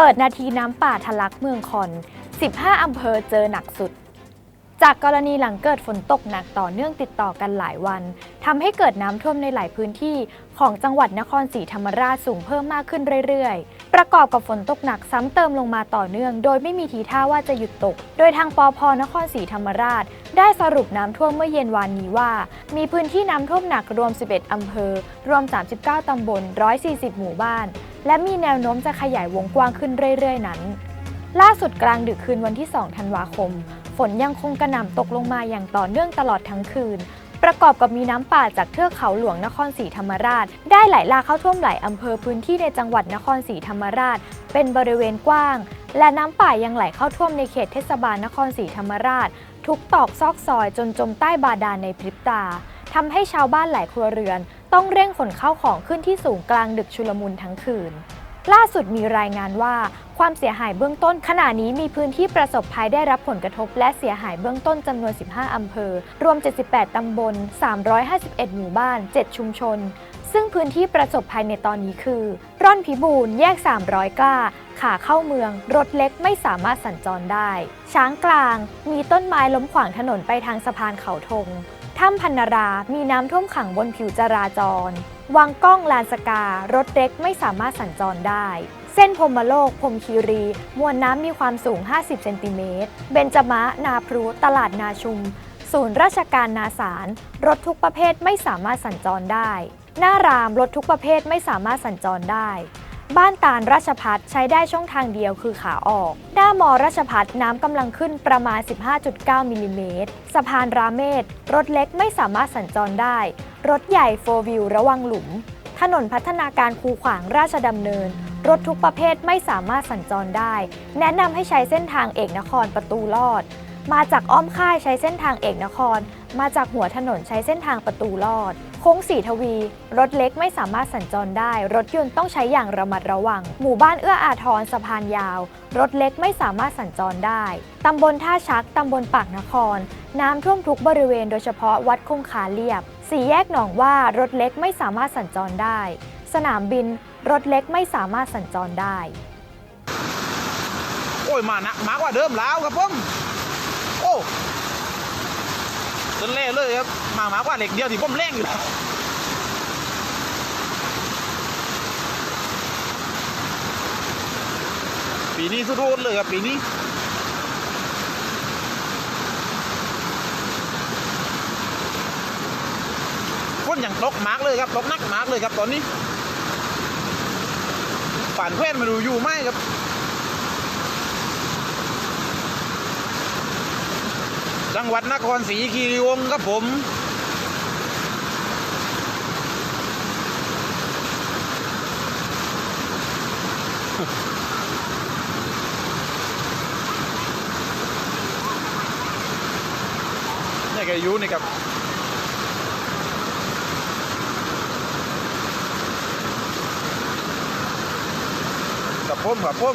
เปิดนาทีน้ำป่าทะลักเมืองคอน 15 อำเภอเจอหนักสุด จากกรณีหลังเกิดฝนตกหนักต่อเนื่องติดต่อกันหลายวันทำให้เกิดน้ำท่วมในหลายพื้นที่ของจังหวัดนครศรีธรรมราชสูงเพิ่มมากขึ้นเรื่อยๆ ประกอบกับฝนตกหนักซ้ำเติมลงมาต่อเนื่อง โดยไม่มีทีท่าว่าจะหยุดตก โดยทางปอพนครศรีธรรมราช ได้สรุปน้ำท่วมเมื่อเย็นวานนี้ว่า มีพื้นที่น้ำท่วมหนักรวม 11 อำเภอ รวม 39 ตำบล 140 หมู่บ้าน และมีแนวโน้มจะขยายวงกว้างขึ้นเรื่อยๆ นั้น ล่าสุดกลางดึกคืนวันที่ 2 ธันวาคม ฝนยังคงกระหน่ำตกลงมาอย่างต่อเนื่องตลอดทั้งคืน ประกอบกับมีน้ำป่าจากเทือกเขาหลวงนครศรีธรรมราช ได้ไหลหลากเข้าท่วมหลายอำเภอพื้นที่ในจังหวัดนครศรีธรรมราช เป็นบริเวณกว้าง และน้ำป่ายังไหลเข้าท่วมในเขตเทศบาลนครศรีธรรมราช ทุกตอกซอกซอยจนจมใต้บาดาลในพริบตาทำให้ชาวบ้านหลายครัวเรือน ต้องเร่งขนเข้าของขึ้นที่สูงกลางดึกชุลมุนทั้งคืน ล่าสุดมีรายงานว่า ความเสียหายเบื้องต้นขณะนี้มีพื้นที่ประสบภัยได้รับผลกระทบ และเสียหายเบื้องต้นจำนวน 15 อำเภอ รวม 78 ตำบล 351 หมู่บ้าน 7 ชุมชน ซึ่งพื้นที่ประสบภัยในตอนนี้คือ ร่อนพิบูลแยก 300 กล้า ขาเข้าเมือง รถเล็กไม่สามารถสัญจรได้ ช้างกลาง มีต้นไม้ล้มขวางถนนไปทางสะพานเขาธง ถ้ำพันนารามีน้ำท่วมขังบนผิวจราจร วังก้องลานสการถเล็กไม่สามารถสัญจรได้ เส้นพรมโลกพรมคีรี มวลน้ำมีความสูง 50 เซนติเมตร เบญจมะ นาพรุตลาดนาชุม ศูนย์ราชการนาสาร รถทุกประเภทไม่สามารถสัญจรได้ หน้ารามรถทุกประเภทไม่สามารถสัญจรได้ บ้านตาลราชพัฒใช้ได้ช่องทางเดียวคือขาออก หน้ามอราชพัฒน้ำกำลังขึ้นประมาณ 15.9มิลลิเมตรสะพานราเมศรถเล็กไม่สามารถสัญจรได้ รถใหญ่โฟวิวระวังหลุม ถนนพัฒนาการคูขวางราชดำเนิน รถทุกประเภทไม่สามารถสัญจรได้ แนะนำให้ใช้เส้นทางเอกนครประตูลอด มาจากอ้อมค่ายใช้เส้นทางเอกนคร มาจากหัวถนนใช้เส้นทางประตูลอด โค้งสีทวี รถเล็กไม่สามารถสัญจรได้ รถยนต์ต้องใช้อย่างระมัดระวัง หมู่บ้านเอื้ออาทรสะพานยาว รถเล็กไม่สามารถสัญจรได้ ตำบลท่าชัก ตำบลปากนคร น้ำท่วมทุกบริเวณโดยเฉพาะวัดคงคาเรียบ สี่แยกหนองว่ารถเล็กไม่สามารถสัญจรได้ สนามบิน รถเล็กไม่สามารถสัญจรได้ โอ้ยมาหนักมากกว่าเดิมแล้วครับผม จนเล่เลยครับมามากว่าเหล็กเดียวที่ผมเล่งอยู่แล้วปีนี้สุดโหดเลยครับปีนี้ฝนอย่างตกมากเลยครับตกนักมากเลยครับตอนนี้ป่านแคว้นมาดูอยู่ไหมครับ จังหวัดนครศรีคีรีวงศ์ครับผม นี่แกอยู่นี่ครับกับผมกับผม